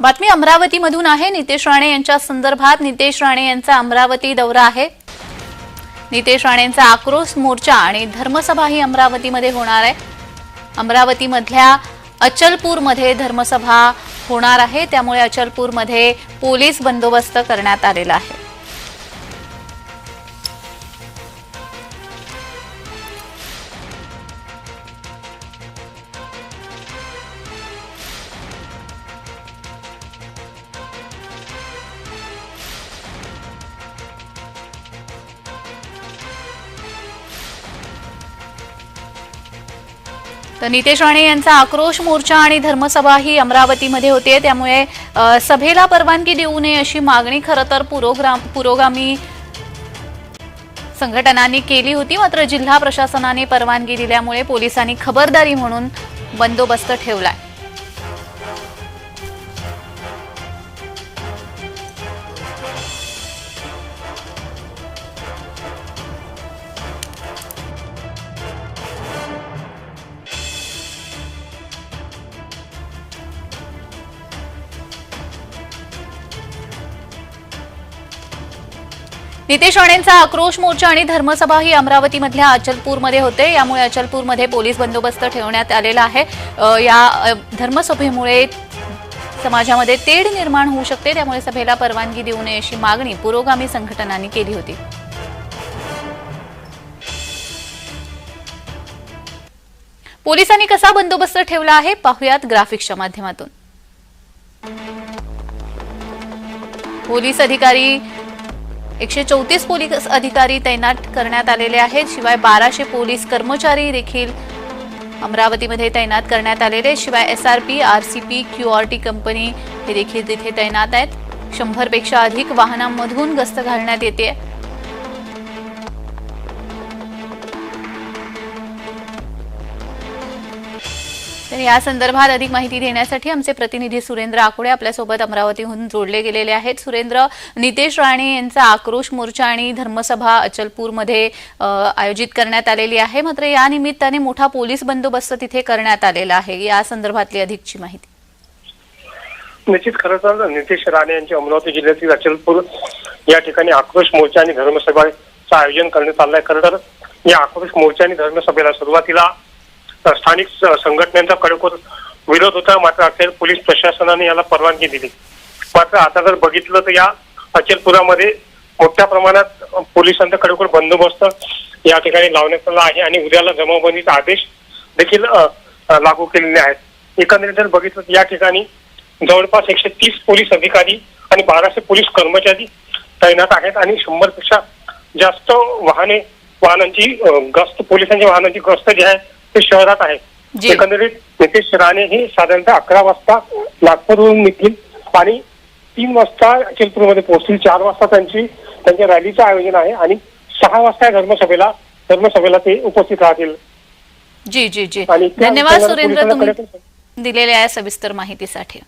बातमी अमरावतीमधून आहे. नितेश राणे यांच्या संदर्भात नितेश राणे यांचा अमरावती दौरा आहे. नितेश राणेंचा आक्रोश मोर्चा आणि धर्मसभा ही अमरावतीमध्ये होणार आहे. अमरावतीमधल्या अचलपूरमध्ये धर्मसभा होणार आहे. त्यामुळे अचलपूरमध्ये पोलीस बंदोबस्त करण्यात आलेला आहे. तर नितेश राणे यांचा आक्रोश मोर्चा आणि धर्मसभा ही अमरावतीमध्ये होते. त्यामुळे सभेला परवानगी देऊ नये अशी मागणी खरं तर पुरोग्राम पुरोगामी संघटनांनी केली होती. मात्र जिल्हा प्रशासनाने परवानगी दिल्यामुळे पोलिसांनी खबरदारी म्हणून बंदोबस्त ठेवलाय. नितेश राणेंचा आक्रोश मोर्चा आणि धर्मसभा ही अमरावतीमधल्या अचलपूरमध्ये होते. यामुळे अचलपूरमध्ये पोलीस बंदोबस्त ठेवण्यात आलेला आहे. या धर्मसभेमुळे समाजामध्ये तेढ निर्माण होऊ शकते. त्यामुळे सभेला परवानगी देऊ नये अशी मागणी पुरोगामी संघटनांनी केली होती. पोलिसांनी कसा बंदोबस्त ठेवला आहे? पाहुयात ग्राफिक्सच्या माध्यमातून. पोलीस अधिकारी एकशे चौतीस पोलीस अधिकारी तैनात करण्यात आलेले आहेत. शिवाय बाराशे पोलीस कर्मचारी देखील अमरावतीमध्ये तैनात करण्यात आलेले शिवाय S R P R C P Q R T company हे देखील तिथे तैनात आहेत. शंभरपेक्षा अधिक वाहनांमधून गस्त घालण्यात येते. तर या संदर्भात अधिक माहिती देण्यासाठी आमचे प्रतिनिधी सुरेंद्र आकुडे आपल्यासोबत अमरावतीहून जोडले गेलेले आहेत. सुरेंद्र नितेश राणे यांचा आक्रोश मोर्चा आणि धर्मसभा अचलपूरमध्ये आयोजित करण्यात आलेली आहे. मात्र या निमित्ताने मोठा पोलीस बंदोबस्त तिथे करण्यात आलेला आहे. या संदर्भातली अधिकची माहिती. निश्चित खरं तर नितेश राणे यांची अमरावती जिल्ह्यातील अचलपूर या ठिकाणी आक्रोश मोर्चा आणि धर्मसभेचं आयोजन करण्यात आलं आहे खरं तर या आक्रोश मोर्चा आणि धर्मसभेला सुरुवातीला स्थानिक संघटनेचा संघटनांचा कडकोर विरोध होता. मात्र अखेर पोलीस प्रशासनाने याला परवानगी दिली. मात्र आता जर बघितलं तर या अचलपुरामध्ये मोठ्या प्रमाणात पोलिसांचा कडकोर बंदोबस्त या ठिकाणी लावण्यात आला आहे आणि उद्याला जमावबंदीचा आदेश देखील लागू केलेले आहेत. एकंदरीत जर बघितलं तर या ठिकाणी जवळपास एकशे तीस पोलीस अधिकारी आणि बाराशे पोलीस कर्मचारी तैनात आहेत आणि शंभरपेक्षा जास्त वाहने वाहनांची गस्त पोलिसांची वाहनांची गस्त जी आहे ते शहरात आहे. एकंदरीत नितेश राणे हे साधारणतः अकरा वाजता नागपूरहून निघतील आणि तीन वाजता चिलपूरमध्ये पोहोचतील. चार वाजता त्यांची त्यांच्या रॅलीचं आयोजन आहे आणि सहा वाजता या धर्मसभेला धर्मसभेला ते उपस्थित राहतील. जी जी जी. धन्यवाद सुरेंद्र तुम्ही दिलेल्या या सविस्तर माहितीसाठी.